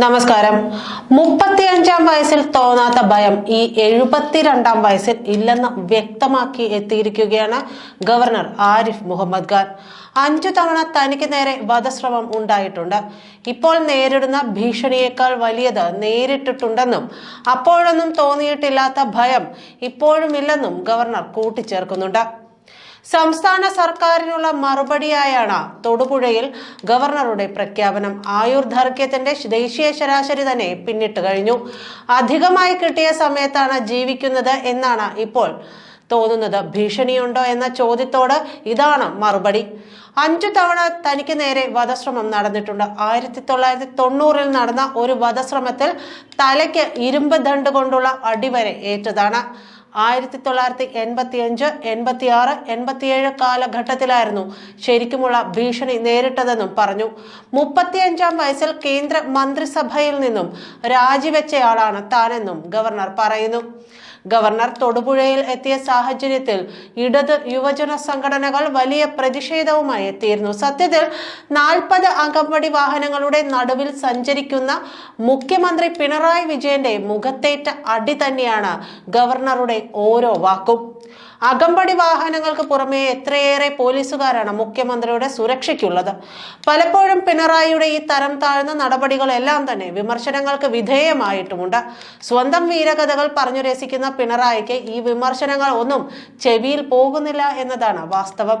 നമസ്കാരം. മുപ്പത്തിയഞ്ചാം വയസ്സിൽ തോന്നാത്ത ഭയം ഈ എഴുപത്തിരണ്ടാം വയസ്സിൽ ഇല്ലെന്ന് വ്യക്തമാക്കി എത്തിയിരിക്കുകയാണ് ഗവർണർ ആരിഫ് മുഹമ്മദ് ഖാൻ. അഞ്ചു തവണ തനിക്ക് നേരെ വധശ്രമം ഉണ്ടായിട്ടുണ്ട്. ഇപ്പോൾ നേരിടുന്ന ഭീഷണിയേക്കാൾ വലിയത് നേരിട്ടിട്ടുണ്ടെന്നും അപ്പോഴൊന്നും തോന്നിയിട്ടില്ലാത്ത ഭയം ഇപ്പോഴുമില്ലെന്നും ഗവർണർ കൂട്ടിച്ചേർക്കുന്നുണ്ട്. സംസ്ഥാന സർക്കാരിനുള്ള മറുപടിയായാണ് തൊടുപുഴയിൽ ഗവർണറുടെ പ്രഖ്യാപനം. ആയുർ ദൈർഘ്യത്തിന്റെ ദേശീയ ശരാശരി തന്നെ പിന്നിട്ട് കഴിഞ്ഞു. അധികമായി കിട്ടിയ സമയത്താണ് ജീവിക്കുന്നത് എന്നാണ് ഇപ്പോൾ തോന്നുന്നത്. ഭീഷണിയുണ്ടോ എന്ന ചോദ്യത്തോട് ഇതാണ് മറുപടി. അഞ്ചു തവണ തനിക്ക് നേരെ വധശ്രമം നടന്നിട്ടുണ്ട്. ആയിരത്തി തൊള്ളായിരത്തി തൊണ്ണൂറിൽ നടന്ന ഒരു വധശ്രമത്തിൽ തലയ്ക്ക് ഇരുമ്പ് ദണ്ട് കൊണ്ടുള്ള അടിവരെ ഏറ്റതാണ്. ആയിരത്തി തൊള്ളായിരത്തി എൺപത്തി അഞ്ച് എൺപത്തി ആറ് എൺപത്തിയേഴ് കാലഘട്ടത്തിലായിരുന്നു ശരിക്കുമുള്ള ഭീഷണി നേരിട്ടതെന്നും പറഞ്ഞു. മുപ്പത്തിയഞ്ചാം വയസ്സിൽ കേന്ദ്ര മന്ത്രിസഭയിൽ നിന്നും രാജിവെച്ചയാളാണ് താനെന്നും ഗവർണർ പറയുന്നു. ഗവർണർ തൊടുപുഴയിൽ എത്തിയ സാഹചര്യത്തിൽ ഇടത് യുവജന സംഘടനകൾ വലിയ പ്രതിഷേധവുമായി എത്തിയിരുന്നു. സത്യത്തിൽ നാൽപ്പത് അകമ്പടി വാഹനങ്ങളുടെ നടുവിൽ സഞ്ചരിക്കുന്ന മുഖ്യമന്ത്രി പിണറായി വിജയന്റെ മുഖത്തേറ്റ അടി തന്നെയാണ് ഗവർണറുടെ ഓരോ വാക്കും. അകമ്പടി വാഹനങ്ങൾക്ക് പുറമെ എത്രയേറെ പോലീസുകാരാണ് മുഖ്യമന്ത്രിയുടെ സുരക്ഷയ്ക്കുള്ളത്. പലപ്പോഴും പിണറായിയുടെ ഈ തരം താഴ്ന്ന നടപടികളെല്ലാം തന്നെ വിമർശനങ്ങൾക്ക് വിധേയമായിട്ടുമുണ്ട്. സ്വന്തം വീരകഥകൾ പറഞ്ഞു രസിക്കുന്ന പിണറായിക്ക് ഈ വിമർശനങ്ങൾ ഒന്നും ചെവിയിൽ പോകുന്നില്ല എന്നതാണ് വാസ്തവം.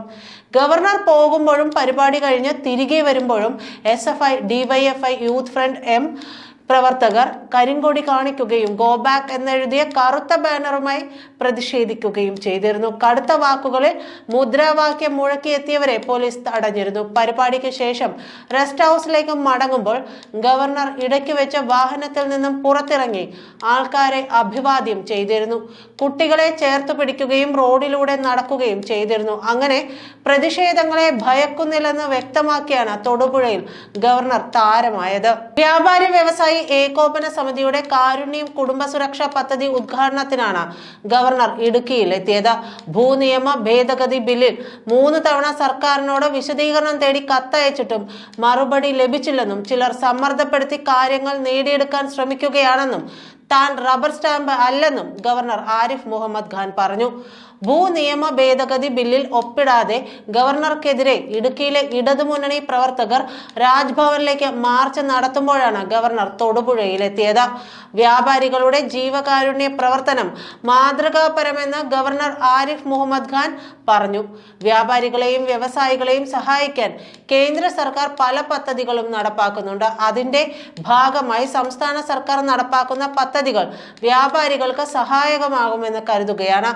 ഗവർണർ പോകുമ്പോഴും പരിപാടി കഴിഞ്ഞ് തിരികെ വരുമ്പോഴും S F I DYFI youth front M പ്രവർത്തകർ കരിങ്കൊടി കാണിക്കുകയും ഗോ ബാക്ക് എന്നെഴുതിയ കറുത്ത ബാനറുമായി പ്രതിഷേധിക്കുകയും ചെയ്തിരുന്നു. കടുത്ത വാക്കുകളിൽ മുദ്രാവാക്യം മുഴക്കിയെത്തിയവരെ പോലീസ് തടഞ്ഞിരുന്നു. പരിപാടിക്ക് ശേഷം റെസ്റ്റ് ഹൗസിലേക്ക് മടങ്ങുമ്പോൾ ഗവർണർ ഇടയ്ക്ക് വെച്ച വാഹനത്തിൽ നിന്നും പുറത്തിറങ്ങി ആൾക്കാരെ അഭിവാദ്യം ചെയ്തിരുന്നു. കുട്ടികളെ ചേർത്ത് പിടിക്കുകയും റോഡിലൂടെ നടക്കുകയും ചെയ്തിരുന്നു. അങ്ങനെ പ്രതിഷേധങ്ങളെ ഭയക്കുന്നില്ലെന്ന് വ്യക്തമാക്കിയാണ് തൊടുപുഴയിൽ ഗവർണർ താരമായത്. വ്യാപാരി വ്യവസായി ഏകോപന സമിതിയുടെ കാരുണ്യം കുടുംബ സുരക്ഷാ പദ്ധതി ഉദ്ഘാടനത്തിനാണ് ഗവർണർ ഇടുക്കിയിൽ എത്തിയത് ഭൂനിയമ ഭേദഗതി ബില്ലിൽ മൂന്ന് തവണ സർക്കാരിനോട് വിശദീകരണം തേടി കത്തയച്ചിട്ടും മറുപടി ലഭിച്ചില്ലെന്നും ചിലർ സമ്മർദ്ദപ്പെടുത്തി കാര്യങ്ങൾ നേടിയെടുക്കാൻ ശ്രമിക്കുകയാണെന്നും താൻ റബ്ബർ സ്റ്റാമ്പ് അല്ലെന്നും ഗവർണർ ആരിഫ് മുഹമ്മദ് ഖാൻ പറഞ്ഞു. ഭൂനിയമ ഭേദഗതി ബില്ലിൽ ഒപ്പിടാതെ ഗവർണർക്കെതിരെ ഇടുക്കിയിലെ ഇടതുമുന്നണി പ്രവർത്തകർ രാജ്ഭവനിലേക്ക് മാർച്ച് നടത്തുമ്പോഴാണ് ഗവർണർ തൊടുപുഴയിലെത്തിയത്. വ്യാപാരികളുടെ ജീവകാരുണ്യ പ്രവർത്തനം മാതൃകാപരമെന്ന് ഗവർണർ ആരിഫ് മുഹമ്മദ് ഖാൻ പറഞ്ഞു. വ്യാപാരികളെയും വ്യവസായികളെയും സഹായിക്കാൻ കേന്ദ്ര സർക്കാർ പല പദ്ധതികളും നടപ്പാക്കുന്നുണ്ട്. അതിന്റെ ഭാഗമായി സംസ്ഥാന സർക്കാർ നടപ്പാക്കുന്ന പദ്ധതികൾ വ്യാപാരികൾക്ക് സഹായകമാകുമെന്ന് കരുതുകയാണ്.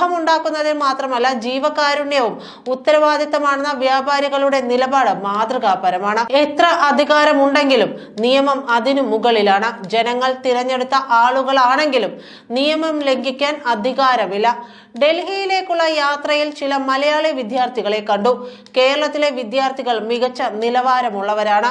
ലാഭമുണ്ടാക്കുന്നതിൽ മാത്രമല്ല ജീവകാരുണ്യവും ഉത്തരവാദിത്തമാണെന്ന വ്യാപാരികളുടെ നിലപാട് മാതൃകാപരമാണ്. എത്ര അധികാരമുണ്ടെങ്കിലും നിയമം അതിനു മുകളിലാണ്. ജനങ്ങൾ തിരഞ്ഞെടുത്ത ആളുകളാണെങ്കിലും നിയമം ലംഘിക്കാൻ അധികാരമില്ല. ഡൽഹിയിലേക്കുള്ള യാത്രയിൽ ചില മലയാളി വിദ്യാർത്ഥികളെ കണ്ടു. കേരളത്തിലെ വിദ്യാർത്ഥികൾ മികച്ച നിലവാരമുള്ളവരാണ്.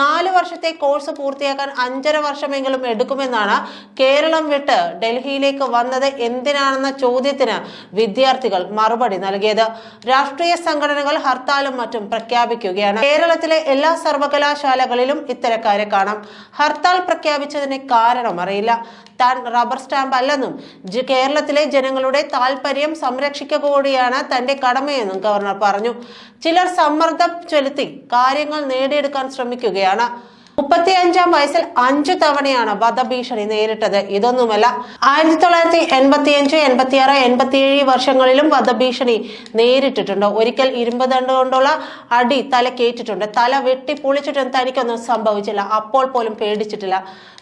നാല് വർഷത്തെ കോഴ്സ് പൂർത്തിയാക്കാൻ അഞ്ചര വർഷമെങ്കിലും എടുക്കുമെന്നാണ് കേരളം വിട്ട് ഡൽഹിയിലേക്ക് വന്നത്. എന്തിനാണെന്ന ചോദ്യത്തിന് വിദ്യാർത്ഥികൾ മറുപടി നൽകിയത്. രാഷ്ട്രീയ സംഘടനകൾ ഹർത്താലും മറ്റും പ്രഖ്യാപിക്കുകയാണ്. കേരളത്തിലെ എല്ലാ സർവകലാശാലകളിലും ഇത്തരക്കാരെ കാണാം. ഹർത്താൽ പ്രഖ്യാപിച്ചതിന് കാരണം അറിയില്ല. താൻ റബ്ബർ സ്റ്റാമ്പ് അല്ലെന്നും കേരളത്തിലെ ജനങ്ങളുടെ താല്പര്യം സംരക്ഷിക്കുക കൂടിയാണ് തന്റെ കടമയെന്നും ഗവർണർ പറഞ്ഞു. ചിലർ സമ്മർദ്ദം ചെലുത്തി കാര്യങ്ങൾ നേടിയെടുക്കാൻ ശ്രമിക്കുകയാണ്. മുപ്പത്തിയഞ്ചാം വയസ്സിൽ അഞ്ചു തവണയാണ് വധഭീഷണി നേരിട്ടത്. ഇതൊന്നുമല്ല ആയിരത്തി തൊള്ളായിരത്തി എൺപത്തി അഞ്ച് എൺപത്തി ആറ് എൺപത്തിയേഴ് വർഷങ്ങളിലും വധഭീഷണി നേരിട്ടിട്ടുണ്ട്. ഒരിക്കൽ ഇരുമ്പ് തണ്ട് കൊണ്ടുള്ള അടി തലക്കേറ്റിട്ടുണ്ട്. തല വെട്ടി പൊളിച്ചിട്ടും തനിക്കൊന്നും സംഭവിച്ചില്ല. അപ്പോൾ പോലും പേടിച്ചിട്ടില്ല.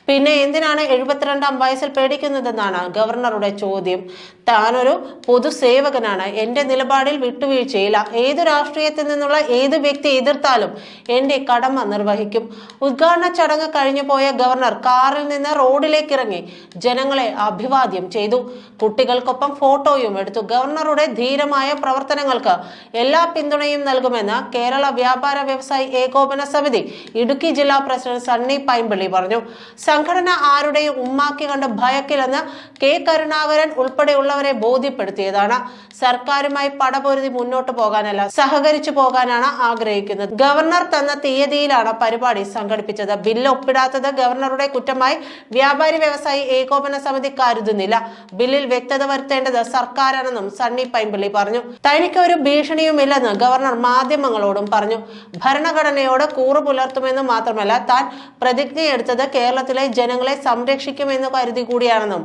പിന്നെ എന്തിനാണ് എഴുപത്തിരണ്ടാം വയസ്സിൽ പേടിക്കുന്നതെന്നാണ് ഗവർണറുടെ ചോദ്യം. താനൊരു പൊതുസേവകനാണ്. എന്റെ നിലപാടിൽ വിട്ടുവീഴ്ചയില്ല. ഏത് രാഷ്ട്രീയത്തിൽ നിന്നുള്ള ഏത് വ്യക്തി എതിർത്താലും എന്റെ കടമ നിർവഹിക്കും. ഉദ്ഘാടന ചടങ്ങ് കഴിഞ്ഞു പോയ ഗവർണർ കാറിൽ നിന്ന് റോഡിലേക്ക് ഇറങ്ങി ജനങ്ങളെ അഭിവാദ്യം ചെയ്തു. കുട്ടികൾക്കൊപ്പം ഫോട്ടോയും എടുത്തു. ഗവർണറുടെ ധീരമായ പ്രവർത്തനങ്ങൾക്ക് എല്ലാ പിന്തുണയും നൽകുമെന്ന് കേരള വ്യാപാര വ്യവസായി ഏകോപന സമിതി ഇടുക്കി ജില്ലാ പ്രസിഡന്റ് സണ്ണി പൈമ്പിള്ളി പറഞ്ഞു. സംഘടന ആരുടെയും ഉമ്മാക്കി കണ്ട് ഭയക്കില്ലെന്ന് കെ. കരുണാകരൻ ഉൾപ്പെടെയുള്ളവരെ ബോധ്യപ്പെടുത്തിയതാണ്. സർക്കാരുമായി പടപൊരുതി മുന്നോട്ട് പോകാനല്ല സഹകരിച്ചു പോകാനാണ് ആഗ്രഹിക്കുന്നത്. ഗവർണർ തന്ന തീയതിയിലാണ് പരിപാടി സംഘടിപ്പിച്ചത്. ബില്ല് ഒപ്പിടാത്തത് ഗവർണറുടെ കുറ്റമായി. വ്യാപാരി വ്യവസായി ഏകോപന സമിതി കരുതുന്നില്ല. ബില്ലിൽ വ്യക്തത വരുത്തേണ്ടത് സർക്കാരാണെന്നും സണ്ണി പൈമ്പിള്ളി പറഞ്ഞു. തനിക്ക് ഒരു ഭീഷണിയുമില്ലെന്ന് ഗവർണർ മാധ്യമങ്ങളോടും പറഞ്ഞു. ഭരണഘടനയോട് കൂറു പുലർത്തുമെന്ന് മാത്രമല്ല താൻ പ്രതിജ്ഞയെടുത്തത് കേരളത്തിലെ ജനങ്ങളെ സംരക്ഷിക്കുമെന്ന് കരുതി കൂടിയാണെന്നും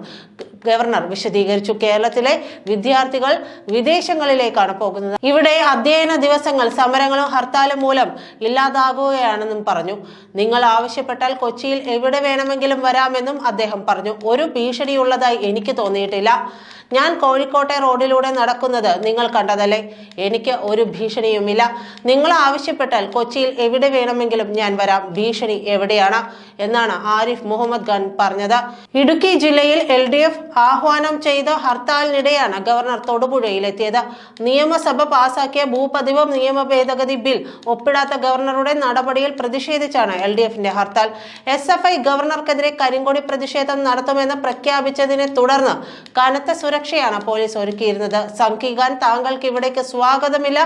ഗവർണർ വിശദീകരിച്ചു. കേരളത്തിലെ വിദ്യാർത്ഥികൾ വിദേശങ്ങളിലേക്കാണ് പോകുന്നത്. ഇവിടെ അധ്യയന ദിവസങ്ങൾ സമരങ്ങളും ഹർത്താലും മൂലം ഇല്ലാതാകുകയാണെന്നും പറഞ്ഞു. നിങ്ങൾ ആവശ്യപ്പെട്ടാൽ കൊച്ചിയിൽ എവിടെ വേണമെങ്കിലും വരാമെന്നും അദ്ദേഹം പറഞ്ഞു. ഒരു ഭീഷണിയുള്ളതായി എനിക്ക് തോന്നിയിട്ടില്ല. ഞാൻ കോഴിക്കോട്ടെ റോഡിലൂടെ നടക്കുന്നത് നിങ്ങൾ കണ്ടതല്ലേ? എനിക്ക് ഒരു ഭീഷണിയുമില്ല. നിങ്ങൾ ആവശ്യപ്പെട്ടാൽ കൊച്ചിയിൽ എവിടെ വേണമെങ്കിലും ഞാൻ വരാം. ഭീഷണി എവിടെയാണ്? എന്നാണ് ആരിഫ് മുഹമ്മദ് ഖാൻ പറഞ്ഞത്. ഇടുക്കി ജില്ലയിൽ എൽ ഡി എഫ് ആഹ്വാനം ചെയ്ത ഹർത്താലിനിടെയാണ് ഗവർണർ തൊടുപുഴയിലെത്തിയത്. നിയമസഭ പാസാക്കിയ ഭൂപതിവ് നിയമ ഭേദഗതി ബിൽ ഒപ്പിടാത്ത ഗവർണറുടെ നടപടിയിൽ പ്രതിഷേധിച്ചാണ് എൽ ഡി എഫിന്റെ ഹർത്താൽ. എസ് എഫ് ഐ ഗവർണർക്കെതിരെ കരിങ്കൊടി പ്രതിഷേധം നടത്തുമെന്ന് പ്രഖ്യാപിച്ചതിനെ തുടർന്ന് കനത്ത സുരക്ഷയാണ് പോലീസ് ഒരുക്കിയിരുന്നത്. സംഘിഖാൻ താങ്കൾക്ക് ഇവിടേക്ക് സ്വാഗതമില്ല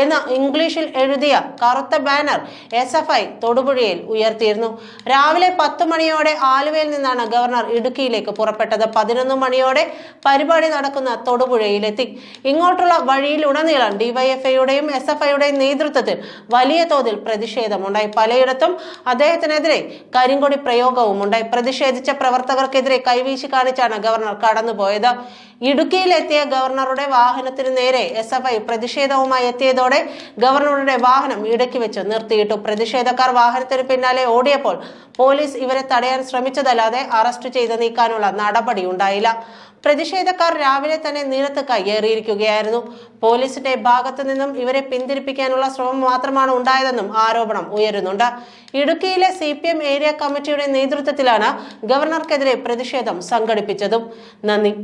എന്ന് ഇംഗ്ലീഷിൽ എഴുതിയ കറുത്ത ബാനർ എസ് എഫ് ഐ തൊടുപുഴയിൽ ഉയർത്തിയിരുന്നു. രാവിലെ പത്ത് മണിയോടെ ആലുവയിൽ നിന്നാണ് ഗവർണർ ഇടുക്കിയിലേക്ക് പുറപ്പെട്ടത്. പതിനൊന്ന് മണിയോടെ പരിപാടി നടക്കുന്ന തൊടുപുഴയിലെത്തി. ഇങ്ങോട്ടുള്ള വഴിയിലുടനീളം ഡിവൈഎഫ്ഐയുടെയും എസ് എഫ് ഐയുടെയും നേതൃത്വത്തിൽ വലിയ തോതിൽ പ്രതിഷേധമുണ്ടായി. പലയിടത്തും അദ്ദേഹത്തിനെതിരെ കരിങ്കൊടി പ്രയോഗവും ഉണ്ടായി പ്രതിഷേധിച്ച പ്രവർത്തകർക്കെതിരെ കൈവീശി കാണിച്ചാണ് ഗവർണർ കടന്നുപോയത്. ഇടുക്കിയിലെത്തിയ ഗവർണറുടെ വാഹനത്തിന് നേരെ എസ് എഫ് ഐ പ്രതിഷേധവുമായി എത്തിയതോടെ ഗവർണറുടെ വാഹനം ഇടയ്ക്ക് വെച്ച് നിർത്തിയിട്ടു. പ്രതിഷേധക്കാർ വാഹനത്തിന് പിന്നാലെ ഓടിയപ്പോൾ പോലീസ് ഇവരെ തടയാൻ ശ്രമിച്ചതല്ലാതെ അറസ്റ്റ് ചെയ്ത് നീക്കാനുള്ള നടപടി ഉണ്ടായില്ല. പ്രതിഷേധക്കാർ രാവിലെ തന്നെ നിരത്ത് കയ്യേറിയിരിക്കുകയായിരുന്നു. പോലീസിന്റെ ഭാഗത്തു നിന്നും ഇവരെ പിന്തിരിപ്പിക്കാനുള്ള ശ്രമം മാത്രമാണ് ഉണ്ടായതെന്നും ആരോപണം ഉയരുന്നുണ്ട്. ഇടുക്കിയിലെ സി ഏരിയ കമ്മിറ്റിയുടെ നേതൃത്വത്തിലാണ് ഗവർണർക്കെതിരെ പ്രതിഷേധം സംഘടിപ്പിച്ചതും. നന്ദി.